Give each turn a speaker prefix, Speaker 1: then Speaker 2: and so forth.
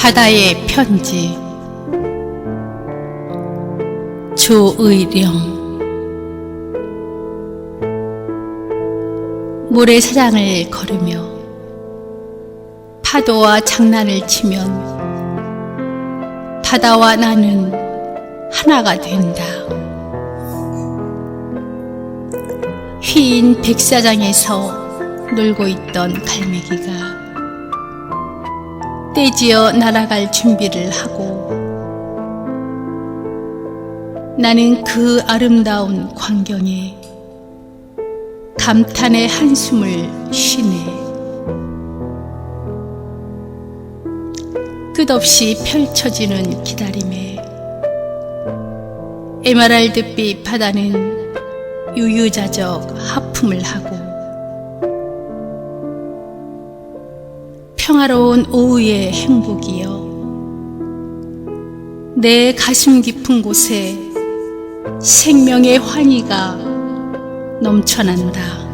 Speaker 1: 바다의 편지 조의령 모래사장을 걸으며 파도와 장난을 치면 바다와 나는 하나가 된다. 휘인 백사장에서 놀고 있던 갈매기가 떼지어 날아갈 준비를 하고 나는 그 아름다운 광경에 감탄의 한숨을 쉬네. 끝없이 펼쳐지는 기다림에 에메랄드빛 바다는 유유자적 하품을 하고 평화로운 오후의 행복이여 내 가슴 깊은 곳에 생명의 환희가 넘쳐난다.